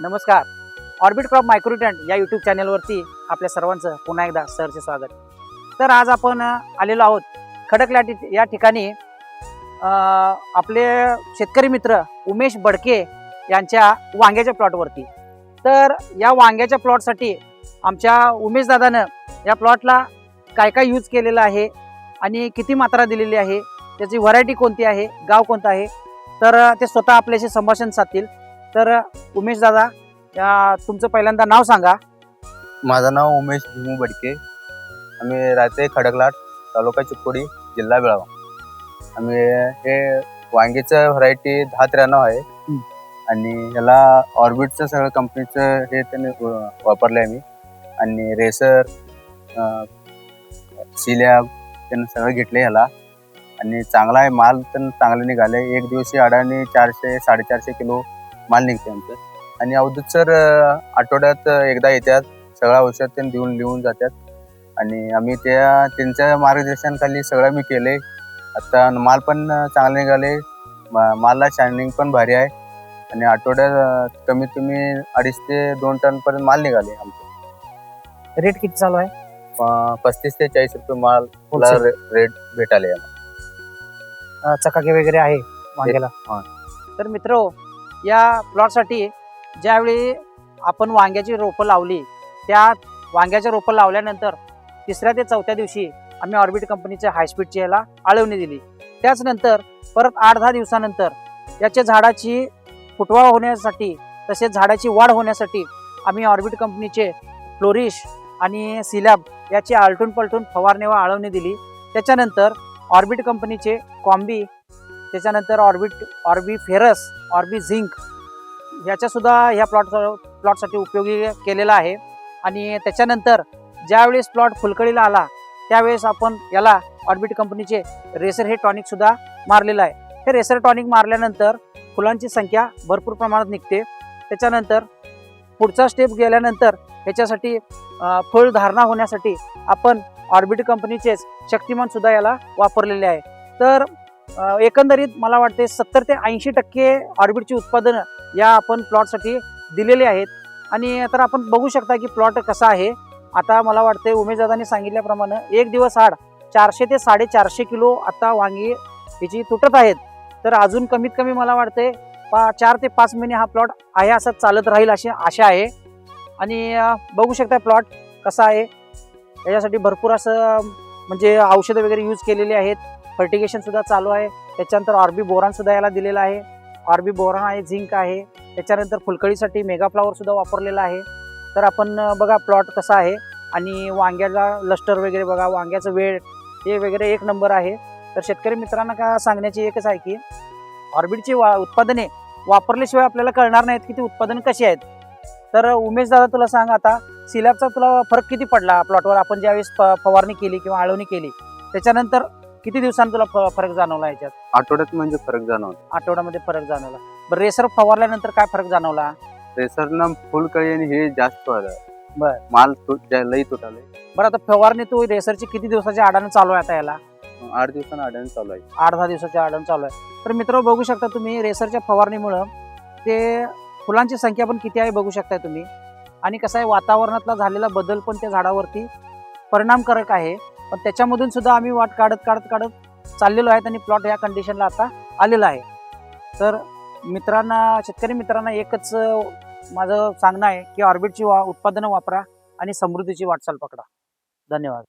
नमस्कार. Orbit crop मायक्रोटेंट या YouTube चॅनलवरती आपल्या सर्वांचं पुन्हा एकदा सरचे स्वागत. तर आज आपण आलेलो आहोत खडकला या ठिकाणी आपले शेतकरी मित्र उमेश बडके यांच्या वांग्याच्या प्लॉटवरती तर या वांग्याच्या प्लॉटसाठी आमच्या उमेश दादानं या प्लॉटला काय काय यूज केलेलं आहे आणि किती मात्रा दिलेली आहे त्याची व्हरायटी कोणती आहे गाव कोणतं आहे तर ते स्वतः आपल्याशी संभाषण साधतील. तर उमेश दादा या तुमचं पहिल्यांदा नाव सांगा. माझं नाव उमेश भीमू बडके. आम्ही राहते खडकलाट तालुका चिकोडी जिल्हा बेळगाव. आम्ही हे वांगीचं व्हरायटी दहा त्र्याण्णव आहे. आणि ह्याला ऑर्बिटचं सगळं कंपनीचं हे त्याने वापरलं आहे मी आणि रेसर सिलॅब त्यानं सगळं घेतले ह्याला. आणि चांगला आहे माल पण चांगला निघाले एक दिवशी अडाणी चारशे साडेचारशे किलो माल निघते आमचं. आणि अवधूत सर आठवड्यात एकदा येतात सगळं औषध त्यांनी देऊन लिहून जातात. आणि आम्ही त्या त्यांच्या मार्गदर्शनाखाली सगळं मी केले आता माल पण चांगले निघाले मा- मालला शायनिंग पण भारी आहे. आणि आठवड्यात कमीत कमी अडीच ते दोन टन पर्यंत माल निघाले आमचे. रेट किती चालू आहे? पस्तीस ते चाळीस रुपये माल Wholesale. रेट भेटाले चकाकी वगैरे आहे हा. तर मित्र या प्लॉटसाठी ज्यावेळी आपण वांग्याची रोपं लावली त्या वांग्याच्या रोपं लावल्यानंतर तिसऱ्या ते चौथ्या दिवशी आम्ही ऑर्बिट कंपनीच्या हायस्पीडची याला आळवणी दिली. त्याचनंतर परत आठ दहा दिवसानंतर याच्या झाडाची फुटवा होण्यासाठी तसेच झाडाची वाढ होण्यासाठी आम्ही ऑर्बिट कंपनीचे फ्लोरिश आणि सिलॅब याची आलटून पलटून फवारणी व आळवणी दिली. त्याच्यानंतर ऑर्बिट कंपनीचे कॉम्बी त्याच्यानंतर Orbit Orbi ferrous Orbi zinc याच्यासुद्धा ह्या प्लॉट प्लॉटसाठी उपयोगी केलेला आहे. आणि त्याच्यानंतर ज्यावेळेस प्लॉट फुलकळीला आला त्यावेळेस आपण याला ऑर्बिट कंपनीचे रेसर हे टॉनिकसुद्धा मारलेलं आहे. हे रेसर टॉनिक मारल्यानंतर फुलांची संख्या भरपूर प्रमाणात निघते. त्याच्यानंतर पुढचा स्टेप गेल्यानंतर ह्याच्यासाठी फळ धारणा होण्यासाठी आपण ऑर्बिट कंपनीचेच शक्तिमानसुद्धा याला वापरलेले आहे. तर एकंदरीत मला वाटते सत्तर ते ऐंशी टक्के ऑर्बिटची उत्पादनं या आपण प्लॉटसाठी दिलेले आहेत. आणि तर आपण बघू शकता की प्लॉट कसा आहे. आता मला वाटते उमेशदादांनी सांगितल्याप्रमाणे एक दिवस आड चारशे ते साडेचारशे किलो आता वांगी हिची तुटत आहेत. तर अजून कमीत कमी मला वाटते पा चार ते पाच महिने हा प्लॉट आहे असा चालत राहील अशी आशा आहे. आणि बघू शकता प्लॉट कसा आहे. याच्यासाठी भरपूर असं म्हणजे औषधं वगैरे यूज केलेली आहेत. फर्टिगेशन सुद्धा चालू आहे. त्याच्यानंतर ऑर्बी बोरान सुद्धा याला दिलेला आहे. ऑर्बी बोरान आहे झिंक आहे. त्याच्यानंतर फुलकळीसाठी मेगा फ्लावर सुद्धा वापरलेला आहे. तर आपण बघा प्लॉट कसा आहे. आणि वांग्याला लस्टर वगैरे बघा. वांग्याचं वेळ हे वगैरे एक नंबर आहे. तर शेतकरी मित्रांना का सांगण्याची एकच आहे की ऑर्बिटची वा उत्पादने वापरल्याशिवाय आपल्याला कळणार नाहीत की ती उत्पादन कशी आहेत. तर उमेश दादा तुला सांग आता. सिलॅबचा तुला फरक किती पडला? प्लॉटवर आपण ज्यावेळेस फवारणी केली किंवा आळवणी केली. त्याच्यानंतर किती दिवसांनी तुला फ- फरक जाणवला याच्यात आठवड्यात म्हणजे फरक जाणवतो आठवड्यामध्ये फरक जाणवला. बरं रेसर फवारल्यानंतर काय फरक जाणवला? रेसरनं फुल कळी आणि हे जास्त बर. माल तुट जा- लई तुटाले बरं आता फवारणी तू रेसरची किती दिवसाच्या आडानं चालू आहे आता याला? आठ दिवसांना अडवून चालू आहे. आठ दहा दिवसाच्या आडानं चालू आहे. तर मित्र बघू शकता तुम्ही रेसरच्या फवारणीमुळं ते फुलांची संख्या पण किती आहे बघू शकताय तुम्ही. आणि कसं आहे वातावरणातला झालेला बदल पण त्या झाडावरती परिणामकारक आहे. पण त्याच्यामधून सुद्धा आम्ही वाट काढत काढत काढत चाललेलो आहेत आणि प्लॉट या कंडिशनला आता आलेला आहे. तर मित्रांना शेतकरी मित्रांना एकच माझं सांगणं आहे की ऑर्बिटची वा उत्पादनं वापरा आणि समृद्धीची वाटचाल पकडा. धन्यवाद.